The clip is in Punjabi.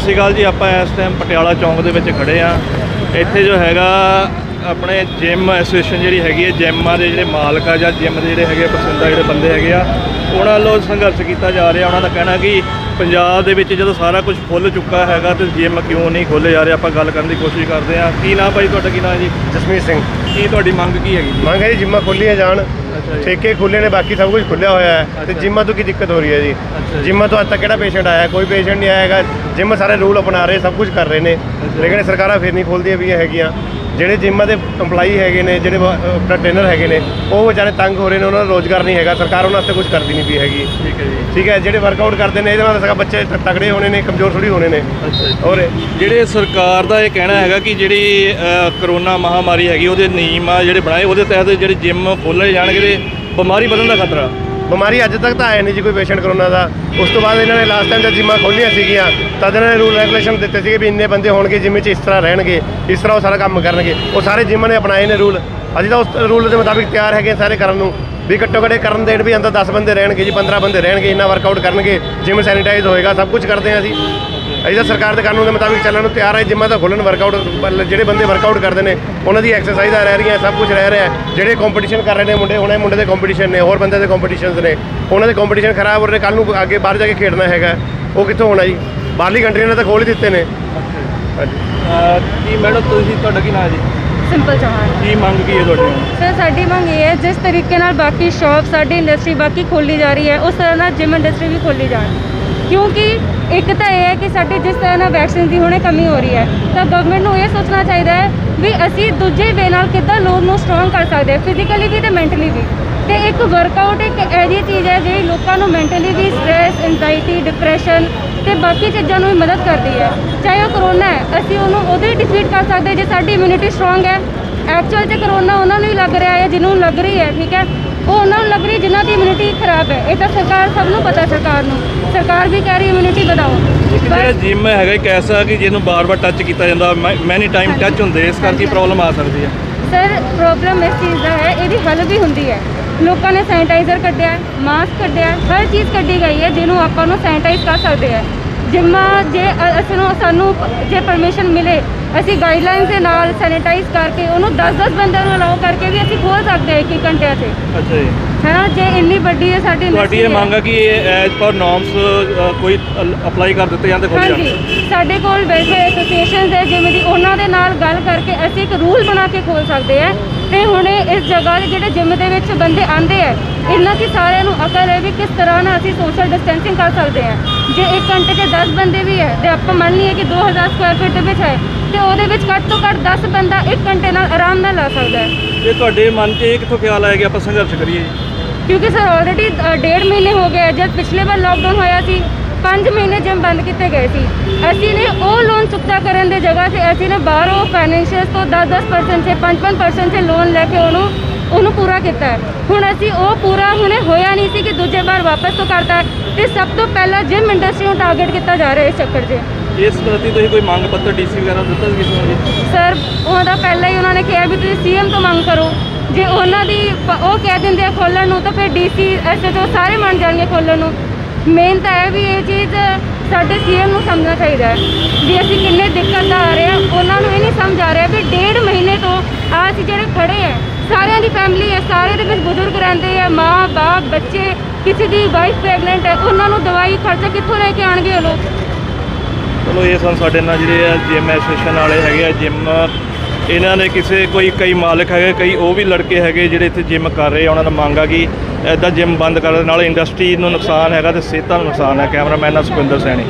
ਸਤਿ ਸ਼੍ਰੀ ਅਕਾਲ ਜੀ, ਆਪਾਂ ਇਸ ਟਾਈਮ ਪਟਿਆਲਾ ਚੌਂਕ ਦੇ ਵਿੱਚ ਖੜੇ ਆ ਇੱਥੇ ਜੋ ਹੈਗਾ, ਆਪਣੇ ਜਿਮ ਐਸੋਸੀਏਸ਼ਨ ਜਿਹੜੀ ਹੈਗੀ ਹੈ ਜਿਮਾਂ ਦੇ ਜਿਹੜੇ ਮਾਲਕ ਆ ਜਾਂ ਜਿਮ ਦੇ ਜਿਹੜੇ ਹੈਗੇ ਪਸੰਦਾ ਜਿਹੜੇ ਬੰਦੇ ਹੈਗੇ ਆ ਉਹਨਾਂ ਵੱਲੋਂ ਸੰਘਰਸ਼ ਕੀਤਾ ਜਾ ਰਿਹਾ। ਉਹਨਾਂ ਦਾ ਕਹਿਣਾ ਕਿ ਪੰਜਾਬ ਦੇ ਵਿੱਚ ਜਦੋਂ ਸਾਰਾ ਕੁਝ ਖੁੱਲ ਚੁੱਕਾ ਹੈਗਾ ਤੇ ਜਿਮ ਕਿਉਂ ਨਹੀਂ ਖੋਲੇ ਜਾ ਰਹੇ ਆਪਾਂ ਗੱਲ ਕਰਨ ਦੀ ਕੋਸ਼ਿਸ਼ ਕਰਦੇ ਆ ਕੀ ਨਾਮ ਭਾਈ ਤੁਹਾਡਾ ਕੀ ਨਾਮ ਹੈ ਜੀ? ਜਸਮੀਤ ਸਿੰਘ। ਕੀ ਤੁਹਾਡੀ ਮੰਗ ਕੀ ਹੈਗੀ ਜੀ? ਮੰਗ ਹੈ ਜੀ ਜਿੰਮਾਂ ਖੋਲੀਆਂ ਜਾਣ। ਠੇਕੇ ਖੁੱਲੇ ਨੇ ਬਾਕੀ ਸਭ ਕੁਝ ਖੁੱਲਿਆ ਹੋਇਆ ਹੈ ਤੇ। ਜਿੰਮਾਂ ਤੋਂ ਕੀ ਦਿੱਕਤ ਹੋ ਰਹੀ ਹੈ ਜੀ। ਜਿੰਮਾਂ ਤੋਂ ਅੱਜ ਤੱਕ ਕਿਹੜਾ ਪੇਸ਼ੈਂਟ ਆਇਆ? ਹੈ? ਕੋਈ ਪੇਸ਼ੈਂਟ ਨਹੀਂ ਆਇਆ ਹੈਗਾ। ਜਿੰਮ ਸਾਰੇ ਰੂਲ ਅਪਣਾ ਰਹੇ ਸਭ ਕੁਝ ਕਰ ਰਹੇ ਨੇ। ਲੇਕਿਨ ਸਰਕਾਰਾਂ ਫਿਰ ਨਹੀਂ ਖੋਲਦੀਆਂ ਵੀ ਹੈਗੀਆਂ। ਜਿਹੜੇ ਜਿੰਮਾਂ ਦੇ EMPLOYE ਹੈਗੇ ਨੇ ਜਿਹੜੇ ਆਪਣਾ ਟ੍ਰੇਨਰ ਹੈਗੇ ਨੇ ਉਹ ਵਿਚਾਰੇ ਤੰਗ ਹੋ ਰਹੇ ਨੇ ਉਹਨਾਂ ਦਾ ਰੋਜ਼ਗਾਰ ਨਹੀਂ ਹੈਗਾ ਸਰਕਾਰ ਉਹਨਾਂ ਵਾਸਤੇ ਕੁਝ ਕਰਦੀ ਨਹੀਂ ਪਈ ਹੈਗੀ। ਠੀਕ ਹੈ ਜੀ। ਠੀਕ ਹੈ ਜਿਹੜੇ ਵਰਕਆਊਟ ਕਰਦੇ ਨੇ ਇਹਦੇ ਨਾਲ ਸਗਾ ਬੱਚੇ ਤ- ਤਗੜੇ ਹੋਣੇ ਨੇ ਕਮਜ਼ੋਰ ਥੋੜੀ ਹੋਣੇ ਨੇ। ਅੱਛਾ ਜੀ। ਔਰ ਜਿਹੜੇ ਸਰਕਾਰ ਦਾ ਇਹ ਕਹਿਣਾ ਹੈਗਾ ਕਿ ਜਿਹੜੀ ਕਰੋਨਾ ਮਹਾਮਾਰੀ ਹੈਗੀ ਉਹਦੇ ਨਿਯਮ ਆ ਜਿਹੜੇ ਬਣਾਏ ਉਹਦੇ ਤਹਿਤ ਜਿਹੜੇ ਜਿਮ ਖੋਲ੍ਹੇ ਜਾਣਗੇ ਤੇ ਬਿਮਾਰੀ ਵਧਣ ਦਾ ਖਤਰਾ। ਬਿਮਾਰੀ ਅੱਜ ਤੱਕ ਤਾਂ ਆਇਆ ਨਹੀਂ ਜੀ ਕੋਈ ਪੇਸ਼ੈਂਟ ਕਰੋਨਾ ਦਾ। ਉਸ ਤੋਂ ਬਾਅਦ ਇਹਨਾਂ ਨੇ ਲਾਸਟ ਟਾਈਮ ਜਦ ਜਿੰਮਾਂ ਖੋਲੀਆਂ ਸੀਗੀਆਂ, ਤਦ ਇਹਨਾਂ ਨੇ ਰੂਲ ਰੈਗੂਲੇਸ਼ਨ ਦਿੱਤੇ ਸੀਗੇ ਵੀ ਇੰਨੇ ਬੰਦੇ ਹੋਣਗੇ ਜਿੰਮ 'ਚ ਇਸ ਤਰ੍ਹਾਂ ਰਹਿਣਗੇ, ਇਸ ਤਰ੍ਹਾਂ ਉਹ ਸਾਰਾ ਕੰਮ ਕਰਨਗੇ। ਉਹ ਸਾਰੇ ਜਿੰਮਾਂ ਨੇ ਅਪਣਾਏ ਨੇ ਰੂਲ ਅਸੀਂ ਤਾਂ ਉਸ ਰੂਲ ਦੇ ਮੁਤਾਬਿਕ ਤਿਆਰ ਹੈਗੇ ਸਾਰੇ ਕਰਨ ਨੂੰ। ਵੀ ਘੱਟੋ ਘੱਟ ਇਹ ਕਰਨ ਦੇਣ ਵੀ ਅੰਦਰ 10 ਬੰਦੇ ਰਹਿਣਗੇ ਜੀ 15 ਬੰਦੇ ਰਹਿਣਗੇ, ਇੰਨਾ ਵਰਕਆਊਟ ਕਰਨਗੇ ਜਿਮ ਸੈਨੀਟਾਈਜ਼ ਹੋਏਗਾ, ਸਭ ਕੁਝ ਕਰਦੇ ਹਾਂ ਅਸੀਂ। ਅਸੀਂ ਤਾਂ ਸਰਕਾਰ ਦੇ ਕਾਨੂੰਨ ਦੇ ਮੁਤਾਬਿਕ ਚੱਲਣ ਨੂੰ ਤਿਆਰ ਹੈ ਜਿੰਮਾਂ ਤਾਂ ਖੋਲ੍ਹਣ ਵਰਕਆਊਟ ਜਿਹੜੇ ਬੰਦੇ ਵਰਕਆਊਟ ਕਰਦੇ ਨੇ ਉਹਨਾਂ ਦੀ ਐਕਸਰਸਾਈਜ਼ਾਂ ਰਹਿ ਰਹੀਆਂ ਸਭ ਕੁਝ ਰਹਿ ਰਿਹਾ ਹੈ। ਜਿਹੜੇ ਕੰਪੀਟੀਸ਼ਨ ਕਰ ਰਹੇ ਨੇ ਮੁੰਡੇ ਹੁਣੇ ਮੁੰਡੇ ਦੇ ਕੰਪੀਟੀਸ਼ਨ ਨੇ ਹੋਰ ਬੰਦੇ ਦੇ ਕੰਪੀਟੀਸ਼ਨਸ ਨੇ। ਉਹਨਾਂ ਦੇ ਕੰਪੀਟੀਸ਼ਨ ਖਰਾਬ ਹੋ ਰਹੇ ਕੱਲ ਨੂੰ ਅੱਗੇ ਬਾਹਰ ਜਾ ਕੇ ਖੇਡਣਾ ਹੈਗਾ। ਉਹ ਕਿੱਥੋਂ ਹੋਣਾ ਜੀ? ਬਾਹਰਲੀ ਕੰਟਰੀਆਂ ਨੇ ਤਾਂ ਖੋਲ੍ਹ ਹੀ ਦਿੱਤੇ ਨੇ। ਹਾਂਜੀ। ਕੀ ਮੈਡਮ ਤੁਸੀਂ ਤੁਹਾਡਾ ਕੀ ਨਾਮ ਹੈ ਜੀ? ਸਿੰਪਲ ਚੌਹਾਨ। ਕੀ ਮੰਗ ਕੀ ਹੈ ਤੁਹਾਡੀ? ਸਰ ਸਾਡੀ ਮੰਗ ਇਹ ਹੈ ਜਿਸ ਤਰੀਕੇ ਨਾਲ ਬਾਕੀ ਸ਼ਾਪ ਸਾਡੀ ਇੰਡਸਟਰੀ ਬਾਕੀ ਖੋਲੀ ਜਾ ਰਹੀ ਹੈ ਉਸ ਤਰ੍ਹਾਂ ਨਾਲ ਜਿਮ ਇੰਡਸਟਰੀ ਵੀ ਖੋਲੀ ਜਾਣ। ਕਿਉਂਕਿ ਇੱਕ ਤਾਂ ਇਹ ਹੈ ਕਿ ਸਾਡੀ ਜਿਸ ਤਰ੍ਹਾਂ ਨਾਲ ਵੈਕਸੀਨ ਦੀ ਹੁਣੇ ਕਮੀ ਹੋ ਰਹੀ ਹੈ, ਤਾਂ ਗਵਰਨਮੈਂਟ ਨੂੰ ਇਹ ਸੋਚਣਾ ਚਾਹੀਦਾ ਹੈ ਵੀ ਅਸੀਂ ਦੂਜੇ ਵੇ ਨਾਲ ਕਿੱਦਾਂ ਲੋਕ ਨੂੰ ਸਟਰੋਂਗ ਕਰ ਸਕਦੇ ਹਾਂ ਫਿਜ਼ੀਕਲੀ ਵੀ ਤੇ ਮੈਂਟਲੀ ਵੀ। ਤੇ ਇੱਕ ਵਰਕਆਊਟ ਇੱਕ ਐਜੀ ਚੀਜ਼ ਹੈ ਜਿਹੜੀ ਲੋਕਾਂ ਨੂੰ ਮੈਂਟਲੀ ਵੀ ਸਟ੍ਰੈਸ ਐਂਜ਼ਾਈਟੀ ਡਿਪਰੈਸ਼ਨ ਤੇ ਬਾਕੀ ਚੀਜ਼ਾਂ ਨੂੰ ਵੀ ਮਦਦ ਕਰਦੀ ਹੈ। ਚਾਹੇ ਉਹ ਕਰੋਨਾ ਹੈ, ਅਸੀਂ ਉਹਨੂੰ ਉਦੋਂ ਹੀ ਡਿਫੀਟ ਕਰ ਸਕਦੇ ਜੇ ਸਾਡੀ ਇਮਿਊਨਿਟੀ ਸਟਰੋਂਗ ਹੈ। ਐਕਚੁਅਲ 'ਚ ਕਰੋਨਾ ਉਹਨਾਂ ਨੂੰ ਹੀ ਲੱਗ ਰਿਹਾ ਹੈ, ਜਿਹਨੂੰ ਲੱਗ ਰਹੀ ਹੈ, ਠੀਕ ਹੈ? ਉਹ ਉਹਨਾਂ ਨੂੰ ਲੱਗ ਰਹੀ ਜਿਨ੍ਹਾਂ ਦੀ ਇਮਿਊਨਿਟੀ ਖਰਾਬ ਹੈ। ਇਹ ਤਾਂ ਸਰਕਾਰ ਸਭ ਨੂੰ ਪਤਾ ਸਰਕਾਰ ਨੂੰ। ਸਰਕਾਰ ਵੀ ਕਹਿ ਰਹੀ ਇਮਿਊਨਿਟੀ ਵਧਾਓ। ਜਿਹੜਾ ਜਿਮ ਹੈਗਾ ਇੱਕ ਐਸਾ ਕਿ ਜਿਹਨੂੰ ਬਾਰ-ਬਾਰ ਟੱਚ ਕੀਤਾ ਜਾਂਦਾ ਮੈਨੀ ਟਾਈਮ। ਟੱਚ ਹੁੰਦੇ ਇਸ ਕਰਕੇ। ਪ੍ਰੋਬਲਮ ਆ ਸਕਦੀ ਹੈ। ਸਰ ਪ੍ਰੋਬਲਮ ਇਸ ਚੀਜ਼ ਦਾ ਹੈ ਇਹਦੀ ਹੱਲ ਵੀ ਹੁੰਦੀ ਹੈ। ਲੋਕਾਂ ਨੇ ਸੈਨੀਟਾਈਜ਼ਰ ਕੱਢਿਆ ਮਾਸਕ ਕੱਢਿਆ ਹਰ ਚੀਜ਼ ਕੱਢੀ ਗਈ ਹੈ ਜਿਹਨੂੰ ਆਪਾਂ ਨੂੰ ਸੈਨੀਟਾਈਜ਼ ਕਰ ਸਕਦੇ ਆ ਜਿੰਮਾ ਜੇ ਅਸੀਂ ਨੂੰ ਸਾਨੂੰ ਜੇ ਪਰਮਿਸ਼ਨ ਮਿਲੇ ਅਸੀਂ ਗਾਈਡਲਾਈਨਸ ਦੇ ਨਾਲ ਸੈਨੀਟਾਈਜ਼ ਕਰਕੇ ਉਹਨੂੰ 10-10 ਬੰਦਿਆਂ ਨੂੰ ਅਲਾਉ ਕਰਕੇ ਵੀ ਅਸੀਂ ਖੋਲ ਸਕਦੇ ਹਾਂ ਇੱਕ ਇੱਕ ਘੰਟਿਆਂ 'ਚ ਅੱਛਾ ਜੀ। ਹੈ ਨਾ? ਜੇ ਇੰਨੀ ਵੱਡੀ ਹੈ ਸਾਡੀ ਤੁਹਾਡੀ ਇਹ industry ਹੈ। ਮੰਗ ਹੈ ਕਿ ਐਜ਼ ਪਰ ਨਾਰਮਸ ਕੋਈ ਅਪਲਾਈ ਕਰ ਦਿੱਤੇ ਜਾਂਦੇ ਜਾਣ ਹਾਂਜੀ। ਸਾਡੇ ਕੋਲ ਵੈਲਫੇਅਰ ਐਸੋਸੀਏਸ਼ਨਸ ਹੈ ਜਿਵੇਂ ਦੀ ਉਹਨਾਂ ਦੇ ਨਾਲ ਗੱਲ ਕਰਕੇ ਅਸੀਂ ਇੱਕ ਰੂਲ ਬਣਾ ਕੇ ਖੋਲ ਸਕਦੇ ਹਾਂ। ਤੇ ਹੁਣ ਇਹ ਇਸ ਜਗ੍ਹਾ ਦੇ ਜਿਹੜੇ ਜਿਮ ਦੇ ਵਿੱਚ ਬੰਦੇ ਆਂਦੇ ਆ ਇਹਨਾਂ ਦੀ ਸਾਰਿਆਂ ਨੂੰ ਅਕਲ ਹੈ ਵੀ ਕਿਸ ਤਰ੍ਹਾਂ ਨਾਲ ਅਸੀਂ ਸੋਸ਼ਲ ਡਿਸਟੈਂਸਿੰਗ ਕਰ ਸਕਦੇ ਹਾਂ। ਜੇ ਇੱਕ ਘੰਟੇ 'ਚ 10 ਬੰਦੇ ਵੀ ਹੈ ਤੇ ਆਪਾਂ ਮੰਨ ਲਈਏ ਕਿ 2000 ਸਕੁਆਇਰ ਫੀਟ ਦੇ ਵਿੱਚ ਹੈ ਤੇ ਉਹਦੇ ਵਿੱਚ ਘੱਟ ਤੋਂ ਘੱਟ 10 ਬੰਦਾ ਇੱਕ ਘੰਟੇ ਨਾਲ ਆਰਾਮ ਨਾਲ ਲਾ ਸਕਦਾ ਹੈ ਇਹ ਤੁਹਾਡੇ ਮਨ 'ਚ ਇਹ ਕਿੱਥੋਂ ਖਿਆਲ ਆਇਆ ਕਿ ਆਪਾਂ ਸੰਘਰਸ਼ ਕਰੀਏ ਕਿਉਂਕਿ ਸਰ ਆਲਰੇਡੀ ਡੇਢ ਮਹੀਨੇ ਹੋ ਗਏ ਆ। ਜਦ ਪਿਛਲੇ ਵਾਰ ਲਾਕਡਾਊਨ ਹੋਇਆ ਸੀ 5 ਮਹੀਨੇ ਜਿਮ ਬੰਦ ਕੀਤੇ ਗਏ ਸੀ ਅਸੀਂ ਨੇ ਉਹ ਲੋਨ ਚੁਕਤਾ ਕਰਨ ਦੇ ਜਗ੍ਹਾ ਤੇ ਅਸੀਂ ਨੇ ਬਾਹਰੋਂ ਫਾਈਨੈਂਸ਼ੀਅਲ ਤੋਂ 10-10% ਤੇ 5-5% ਤੇ ਲੋਨ ਲੈ ਕੇ ਉਹਨੂੰ ਉਹਨੂੰ ਪੂਰਾ ਕੀਤਾ ਹੈ। ਹੁਣ ਅਸੀਂ ਉਹ ਪੂਰਾ ਹੁਣੇ ਹੋਇਆ ਨਹੀਂ ਸੀ ਕਿ ਦੂਜੇ ਵਾਰ ਵਾਪਸ ਤੋਂ ਕਰਤਾ ਹੈ। ਤੇ ਸਭ ਤੋਂ ਪਹਿਲਾਂ ਜਿਮ ਇੰਡਸਟਰੀ ਨੂੰ ਟਾਰਗੇਟ ਕੀਤਾ ਜਾ ਰਿਹਾ ਇਸ ਚੱਕਰ 'ਚ ਇਸ ਪ੍ਰਤੀ ਤੁਸੀਂ ਕੋਈ ਮੰਗ ਪੱਤਰ ਡੀਸੀ ਵਗੈਰਾ ਦਿੱਤਾ ਸੀ ਕਿਸੇ ਨੂੰ ਜੀ? ਸਰ ਉਹਦਾ ਪਹਿਲਾਂ ਹੀ ਉਹਨਾਂ ਨੇ ਕਿਹਾ ਵੀ ਤੁਸੀਂ ਸੀਐਮ ਤੋਂ ਮੰਗ ਕਰੋ। ਜੇ ਉਹਨਾਂ ਦੀ ਪ- ਉਹ ਕਹਿ ਦਿੰਦੇ ਆ ਖੋਲਣ ਨੂੰ, ਤਾਂ ਫਿਰ ਡੀਸੀ ਐਸਐਚਓ ਸਾਰੇ ਮੰਨ ਜਾਣਗੇ ਖੋਲਣ ਨੂੰ। ਮੇਨ ਤਾਂ ਹੈ ਵੀ ਇਹ ਚੀਜ਼ ਸਾਡੇ ਸੀਐਮ ਨੂੰ ਸਮਝਣਾ ਚਾਹੀਦਾ ਹੈ ਵੀ ਅਸੀਂ ਕਿੰਨੇ ਦਿੱਕਤ ਆ ਰਹੇ ਆ ਉਹਨਾਂ ਨੂੰ ਇਹ ਨਹੀਂ ਸਮਝ ਆ ਰਿਹਾ ਵੀ ਡੇਢ ਮਹੀਨੇ ਤੋਂ ਆ ਅਸੀਂ ਜਿਹੜੇ ਖੜੇ ਆ ਸਾਰਿਆਂ ਦੀ ਫੈਮਿਲੀ ਹੈ ਸਾਰੇ ਦੇ ਵਿੱਚ ਬਜ਼ੁਰਗ ਰਹਿੰਦੇ ਆ, ਮਾਂ, ਬਾਪ, ਬੱਚੇ, ਕਿਸੇ ਦੀ ਵਾਈਫ ਪ੍ਰੈਗਨੈਂਟ ਹੈ, ਉਹਨਾਂ ਨੂੰ ਦਵਾਈ ਖਰਚਾ ਕਿੱਥੋਂ ਲੈ ਕੇ ਆਣਗੇ ਉਹ ਲੋਕ? ਚਲੋ ਇਹ ਸਨ ਸਾਡੇ ਨਾਲ ਜਿਹੜੇ ਆ ਜਿਮ ਐਸੋਸੀਏਸ਼ਨ ਵਾਲੇ ਹੈਗੇ ਆ ਜਿਮ ਇਹਨਾਂ ਨੇ ਕਿਸੇ ਕੋਈ ਕਈ ਮਾਲਕ ਹੈਗੇ, ਕਈ ਉਹ ਵੀ ਲੜਕੇ ਹੈਗੇ ਜਿਹੜੇ ਇੱਥੇ ਜਿਮ ਕਰ ਰਹੇ ਆ, ਉਹਨਾਂ ਦਾ ਮੰਗ ਆ ਕਿ ਐਦਾਂ ਜਿਮ ਬੰਦ ਕਰਨ ਨਾਲ ਇੰਡਸਟਰੀ ਨੂੰ ਨੁਕਸਾਨ ਹੈਗਾ ਤੇ ਸਿਹਤਾਂ ਨੂੰ ਨੁਕਸਾਨ ਹੈ। ਕੈਮਰਾਮੈਨ ਨਾਲ ਸੁਖਵਿੰਦਰ ਸੈਣੀ।